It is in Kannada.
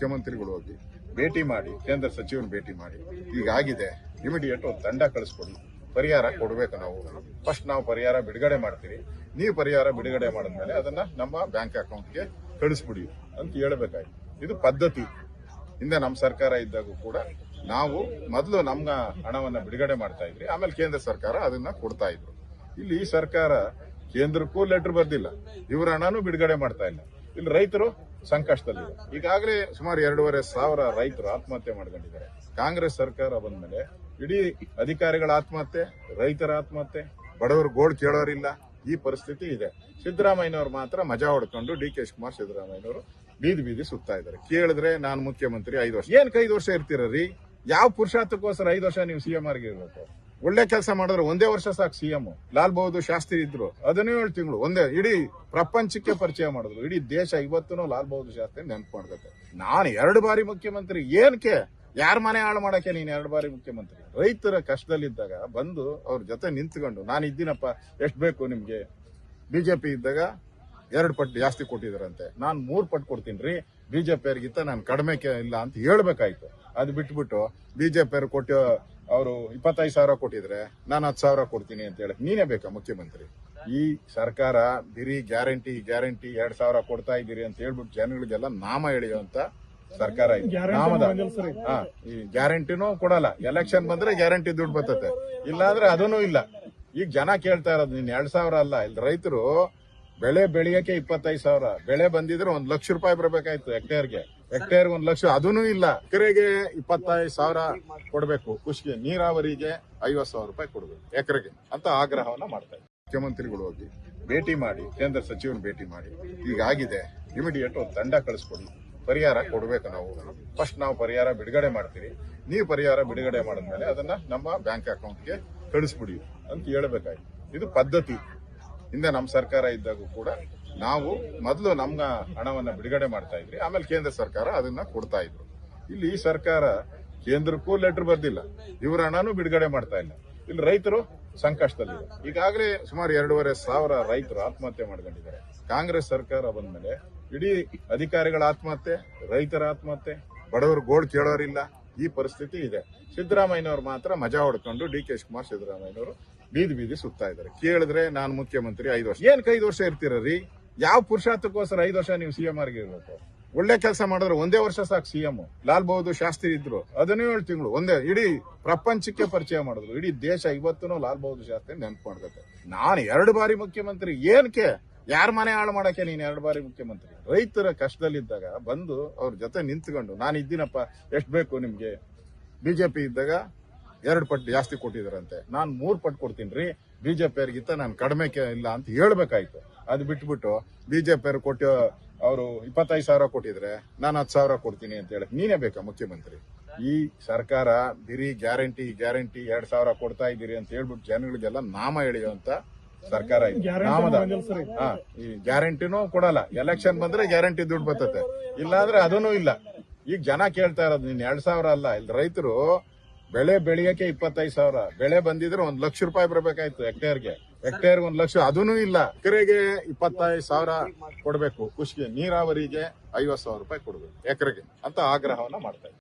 ಮುಖ್ಯಮಂತ್ರಿಗಳು ಹೋಗಿ ಭೇಟಿ ಮಾಡಿ, ಕೇಂದ್ರ ಸಚಿವರು ಭೇಟಿ ಮಾಡಿ ಈಗಾಗಿದೆ ಇಮಿಡಿಯೇಟ್ ಒಂದು ತಂಡ ಕಳಿಸ್ಕೊಡಿ. ಪರಿಹಾರ ಕೊಡಬೇಕು ನಾವು. ಫಸ್ಟ್ ನಾವು ಪರಿಹಾರ ಬಿಡುಗಡೆ ಮಾಡ್ತೀರಿ. ನೀವು ಪರಿಹಾರ ಬಿಡುಗಡೆ ಮಾಡಿದ್ಮೇಲೆ ಅದನ್ನ ನಮ್ಮ ಬ್ಯಾಂಕ್ ಅಕೌಂಟ್ಗೆ ಕಳಿಸ್ಬಿಡಿ ಅಂತ ಹೇಳಬೇಕಾಯ್ತು. ಇದು ಪದ್ಧತಿ. ಹಿಂದೆ ನಮ್ಮ ಸರ್ಕಾರ ಇದ್ದಾಗೂ ಕೂಡ ನಾವು ಮೊದಲು ನಮ್ಮ ಹಣವನ್ನ ಬಿಡುಗಡೆ ಮಾಡ್ತಾ ಇದ್ರಿ. ಆಮೇಲೆ ಕೇಂದ್ರ ಸರ್ಕಾರ ಅದನ್ನ ಕೊಡ್ತಾ ಇದ್ರು. ಇಲ್ಲಿ ಸರ್ಕಾರ ಕೇಂದ್ರಕ್ಕೂ ಲೆಟರ್ ಬರ್ದಿಲ್ಲ. ಇವರ ಹಣನೂ ಬಿಡುಗಡೆ ಮಾಡ್ತಾ ಇಲ್ಲ. ಇಲ್ಲಿ ರೈತರು ಸಂಕಷ್ಟದಲ್ಲಿದೆ ಈಗಾಗಲೇ ಸುಮಾರು ಎರಡೂವರೆ ಸಾವಿರ ರೈತರು ಆತ್ಮಹತ್ಯೆ ಮಾಡ್ಕೊಂಡಿದ್ದಾರೆ. ಕಾಂಗ್ರೆಸ್ ಸರ್ಕಾರ ಬಂದ ಮೇಲೆ ಇಡೀ ಅಧಿಕಾರಿಗಳ ಆತ್ಮಹತ್ಯೆ, ರೈತರ ಆತ್ಮಹತ್ಯೆ, ಬಡವರು ಗೋಡ್ ಕೇಳೋರಿಲ್ಲ, ಈ ಪರಿಸ್ಥಿತಿ ಇದೆ. ಸಿದ್ದರಾಮಯ್ಯನವರು ಮಾತ್ರ ಮಜಾ ಹೊಡ್ಕೊಂಡು ಡಿ ಕೆ ಶಿವಕುಮಾರ್ ಸಿದ್ದರಾಮಯ್ಯನವರು ಬೀದಿ ಬೀದಿ ಸುತ್ತಾ ಇದ್ದಾರೆ. ಕೇಳಿದ್ರೆ ನಾನು ಮುಖ್ಯಮಂತ್ರಿ ಐದು ವರ್ಷ. ಏನಕ್ಕೆ ಐದು ವರ್ಷ ರೀ? ಯಾವ ಪುರುಷಾರ್ಥಕ್ಕೋಸ್ಕರ ಐದು ವರ್ಷ ನೀವು ಸಿಎಂ ಆಗಿ ಇರ್ಬೇಕು? ಒಳ್ಳೆ ಕೆಲಸ ಮಾಡಿದ್ರೆ ಒಂದೇ ವರ್ಷ ಸಾಕು ಸಿ ಎಂ ಲಾಲ್ ಬಹದ್ದೂರ್ ಶಾಸ್ತ್ರಿ ಇದ್ರು. ಹದಿನೇಳು ತಿಂಗಳು, ಒಂದೇ, ಇಡೀ ಪ್ರಪಂಚಕ್ಕೆ ಪರಿಚಯ ಮಾಡಿದ್ರು. ಇಡೀ ದೇಶ ಇವತ್ತೂ ಲಾಲ್ ಬಹದ್ದೂರ್ ಶಾಸ್ತ್ರಿ ನೆನಪು ಮಾಡ್ಕತ್ತೆ ನಾನು ಎರಡು ಬಾರಿ ಮುಖ್ಯಮಂತ್ರಿ ಏನಕ್ಕೆ ಯಾರ ಮನೆ ಹಾಳು ಮಾಡಕ್ಕೆ ನೀನು ಎರಡು ಬಾರಿ ಮುಖ್ಯಮಂತ್ರಿ? ರೈತರ ಕಷ್ಟದಲ್ಲಿದ್ದಾಗ ಬಂದು ಅವ್ರ ಜೊತೆ ನಿಂತ್ಕೊಂಡು, ನಾನು ಇದ್ದೀನಪ್ಪ, ಎಷ್ಟು ಬೇಕು ನಿಮ್ಗೆ? ಬಿಜೆಪಿ ಇದ್ದಾಗ ಎರಡು ಪಟ್ಟು ಜಾಸ್ತಿ ಕೊಟ್ಟಿದ್ರಂತೆ. ನಾನು ಮೂರು ಪಟ್ಟು ಕೊಡ್ತೀನಿ ರೀ ಬಿಜೆಪಿ ಅವ್ರಿಗಿಂತ ನಾನು ಕಡಿಮೆ ಇಲ್ಲ ಅಂತ ಹೇಳ್ಬೇಕಾಯ್ತು. ಅದು ಬಿಟ್ಬಿಟ್ಟು ಬಿಜೆಪಿ ಅವ್ರಿಗೆ ಕೊಟ್ಟು ಅವರು ಇಪ್ಪತ್ತೈದು ಸಾವಿರ ಕೊಟ್ಟಿದ್ರೆ ನಾನು ಹತ್ತು ಸಾವಿರ ಕೊಡ್ತೀನಿ ಅಂತ ಹೇಳಕ್ ನೀನೇ ಬೇಕಾ ಮುಖ್ಯಮಂತ್ರಿ? ಈ ಸರ್ಕಾರ ಬಿರಿ ಗ್ಯಾರಂಟಿ ಗ್ಯಾರಂಟಿ ಎರಡ್ ಸಾವಿರ ಕೊಡ್ತಾ ಇದ್ದೀರಿ ಅಂತ ಹೇಳ್ಬಿಟ್ಟು ಜನಗಳಿಗೆಲ್ಲ ನಾಮ ಎಳೆಯುವಂತ ಸರ್ಕಾರ ಇದೆ. ನಾಮದ ಹಾ ಈ ಗ್ಯಾರಂಟಿನೂ ಕೊಡಲ್ಲ. ಎಲೆಕ್ಷನ್ ಬಂದ್ರೆ ಗ್ಯಾರಂಟಿ ದುಡ್ಡು ಬರ್ತತೆ. ಇಲ್ಲಾಂದ್ರೆ ಅದನ್ನೂ ಇಲ್ಲ. ಈಗ ಜನ ಕೇಳ್ತಾ ಇರೋದು ನೀನ್ ಎರಡ್ ಸಾವಿರ ಅಲ್ಲ. ಇಲ್ಲಿ ರೈತರು ಬೆಳೆ ಬೆಳೆಯಕ್ಕೆ ಇಪ್ಪತ್ತೈದು ಸಾವಿರ. ಬೆಳೆ ಬಂದಿದ್ರೆ ಒಂದ್ ಲಕ್ಷ ರೂಪಾಯಿ ಬರ್ಬೇಕಾಯ್ತು ಹೆಕ್ಟೇರ್ಗೆ. ಹೆಕ್ಟೇರ್ ಒಂದ್ ಲಕ್ಷ. ಅದೂ ಇಲ್ಲ. ಎಕರೆಗೆ ಇಪ್ಪತ್ತೈದು ಸಾವಿರ ಕೊಡಬೇಕು. ಕೃಷಿಗೆ ನೀರಾವರಿಗೆ ಐವತ್ ಸಾವಿರ ರೂಪಾಯಿ ಕೊಡಬೇಕು ಎಕರೆಗೆ ಅಂತ ಆಗ್ರಹವನ್ನ ಮಾಡ್ತಾ ಇದ್ದಾರೆ ಮುಖ್ಯಮಂತ್ರಿಗಳು ಹೋಗಿ ಭೇಟಿ ಮಾಡಿ, ಕೇಂದ್ರ ಸಚಿವರು ಭೇಟಿ ಮಾಡಿ ಈಗಾಗಿದೆ ಇಮಿಡಿಯೇಟ್ ಒಂದು ತಂಡ ಕಳಿಸ್ಕೊಡಿ. ಪರಿಹಾರ ಕೊಡಬೇಕು ನಾವು. ಫಸ್ಟ್ ನಾವು ಪರಿಹಾರ ಬಿಡುಗಡೆ ಮಾಡ್ತೀವಿ ನೀವು ಪರಿಹಾರ ಬಿಡುಗಡೆ ಮಾಡಿದ್ಮೇಲೆ ಅದನ್ನ ನಮ್ಮ ಬ್ಯಾಂಕ್ ಅಕೌಂಟ್ಗೆ ಕಳಿಸ್ಬಿಡಿ ಅಂತ ಹೇಳ್ಬೇಕಾಯ್ತು. ಇದು ಪದ್ಧತಿ. ಹಿಂದೆ ನಮ್ಮ ಸರ್ಕಾರ ಇದ್ದಾಗೂ ಕೂಡ ನಾವು ಮೊದಲು ನಮ್ಮ ಹಣವನ್ನು ಬಿಡುಗಡೆ ಮಾಡ್ತಾ ಇದ್ರಿ, ಆಮೇಲೆ ಕೇಂದ್ರ ಸರ್ಕಾರ ಅದನ್ನ ಕೊಡ್ತಾ ಇದ್ರು. ಇಲ್ಲಿ ಈ ಸರ್ಕಾರ ಕೇಂದ್ರಕ್ಕೂ ಲೆಟರ್ ಬರ್ದಿಲ್ಲ, ಇವರ ಹಣನೂ ಬಿಡುಗಡೆ ಮಾಡ್ತಾ ಇಲ್ಲ. ಇಲ್ಲಿ ರೈತರು ಸಂಕಷ್ಟದಲ್ಲಿ ಈಗಾಗಲೇ ಸುಮಾರು ಎರಡೂವರೆ ಸಾವಿರ ರೈತರು ಆತ್ಮಹತ್ಯೆ ಮಾಡ್ಕೊಂಡಿದ್ದಾರೆ. ಕಾಂಗ್ರೆಸ್ ಸರ್ಕಾರ ಬಂದ್ಮೇಲೆ ಇಡೀ ಅಧಿಕಾರಿಗಳ ಆತ್ಮಹತ್ಯೆ, ರೈತರ ಆತ್ಮಹತ್ಯೆ, ಬಡವರು ಗೋಡ್ ಕೇಳೋರಿಲ್ಲ. ಈ ಪರಿಸ್ಥಿತಿ ಇದೆ. ಸಿದ್ದರಾಮಯ್ಯನವರು ಮಾತ್ರ ಮಜಾ ಹೊಡ್ಕೊಂಡು ಡಿ ಕೆ ಶಿವಕುಮಾರ್ ಸಿದ್ದರಾಮಯ್ಯನವರು ಬೀದಿ ಬೀದಿ ಸುತ್ತಾ ಇದ್ದಾರೆ. ಕೇಳಿದ್ರೆ ನಾನು ಮುಖ್ಯಮಂತ್ರಿ ಐದು ವರ್ಷ. ಏನಕ್ಕೆ ಐದು ವರ್ಷ ಇರ್ತೀರಿ ಯಾವ ಪುರುಷಾರ್ಥಕ್ಕೋಸ್ಕರ ಐದು ವರ್ಷ ನೀವು ಸಿಎಂ ಆಗಿ ಇರ್ಬೇಕು? ಒಳ್ಳೆ ಕೆಲಸ ಮಾಡಿದ್ರೆ ಒಂದೇ ವರ್ಷ ಸಾಕು ಸಿಎಂ ಲಾಲ್ ಬಹದ್ದೂರ್ ಶಾಸ್ತ್ರಿ ಇದ್ರು. ಹದಿನೇಳು ತಿಂಗಳು. ಒಂದೇ, ಇಡೀ ಪ್ರಪಂಚಕ್ಕೆ ಪರಿಚಯ ಮಾಡಿದ್ರು. ಇಡೀ ದೇಶ ಇವತ್ತೂ ಲಾಲ್ ಬಹದ್ದೂರ್ ಶಾಸ್ತ್ರಿ ನೆನಪು ಮಾಡ್ಕತ್ತೆ ನಾನು ಎರಡು ಬಾರಿ ಮುಖ್ಯಮಂತ್ರಿ. ಏನಕ್ಕೆ ಯಾರ ಮನೆ ಹಾಳು ಮಾಡಕ್ಕೆ ನೀನು ಎರಡು ಬಾರಿ ಮುಖ್ಯಮಂತ್ರಿ? ರೈತರ ಕಷ್ಟದಲ್ಲಿದ್ದಾಗ ಬಂದು ಅವ್ರ ಜೊತೆ ನಿಂತ್ಕೊಂಡು, ನಾನು ಇದ್ದೀನಪ್ಪ, ಎಷ್ಟು ಬೇಕು ನಿಮ್ಗೆ? ಬಿಜೆಪಿ ಇದ್ದಾಗ ಎರಡು ಪಟ್ಟು ಜಾಸ್ತಿ ಕೊಟ್ಟಿದ್ರಂತೆ ನಾನು ಮೂರು ಪಟ್ಟು ಕೊಡ್ತೀನಿ ರೀ ಬಿಜೆಪಿ ಅವ್ರಿಗಿಂತ ನಾನು ಕಡಿಮೆ ಇಲ್ಲ ಅಂತ ಹೇಳ್ಬೇಕಾಯ್ತು. ಅದು ಬಿಟ್ಬಿಟ್ಟು ಬಿಜೆಪಿ ಅವ್ರು ಕೊಟ್ಟು, ಅವರು ಇಪ್ಪತ್ತೈದು ಸಾವಿರ ಕೊಟ್ಟಿದ್ರೆ ನಾನು ಹತ್ತು ಸಾವಿರ ಕೊಡ್ತೀನಿ ಅಂತ ಹೇಳಕ್ ನೀನೇ ಬೇಕಾ ಮುಖ್ಯಮಂತ್ರಿ? ಈ ಸರ್ಕಾರ ಬಿರಿ ಗ್ಯಾರಂಟಿ ಗ್ಯಾರಂಟಿ, ಎರಡು ಸಾವಿರ ಕೊಡ್ತಾ ಇದ್ದೀರಿ ಅಂತ ಹೇಳ್ಬಿಟ್ಟು ಜನಗಳಿಗೆಲ್ಲ ನಾಮ ಎಳೆಯುವಂತ ಸರ್ಕಾರ ಈ ಗ್ಯಾರಂಟಿನೂ ಕೊಡಲ್ಲ. ಎಲೆಕ್ಷನ್ ಬಂದ್ರೆ ಗ್ಯಾರಂಟಿ ದುಡ್ಡು ಬರ್ತತೆ. ಇಲ್ಲಾಂದ್ರೆ ಅದನ್ನು ಇಲ್ಲ. ಈಗ ಜನ ಕೇಳ್ತಾ ಇರೋದು ನೀನ್ ಎರಡ್ ಸಾವಿರ ಅಲ್ಲ. ಇಲ್ಲಿ ರೈತರು ಬೆಳೆ ಬೆಳೆಯಕ್ಕೆ ಇಪ್ಪತ್ತೈದು ಸಾವಿರ. ಬೆಳೆ ಬಂದಿದ್ರೆ ಒಂದ್ ಲಕ್ಷ ರೂಪಾಯಿ ಬರಬೇಕಾಯ್ತು ಹೆಕ್ಟೇರ್ಗೆ. ಹೆಕ್ಟೇರ್ ಒಂದ್ ಲಕ್ಷ ಅದೂ ಇಲ್ಲ. ಎಕರೆಗೆ ಇಪ್ಪತ್ತೈದು ಸಾವಿರ ಕೊಡ್ಬೇಕು. ಕೃಷಿಗೆ ನೀರಾವರಿಗೆ ಐವತ್ ಸಾವಿರ ರೂಪಾಯಿ ಕೊಡ್ಬೇಕು ಎಕರೆಗೆ ಅಂತ ಆಗ್ರಹವನ್ನ ಮಾಡ್ತಾ ಇದ್ದಾರೆ.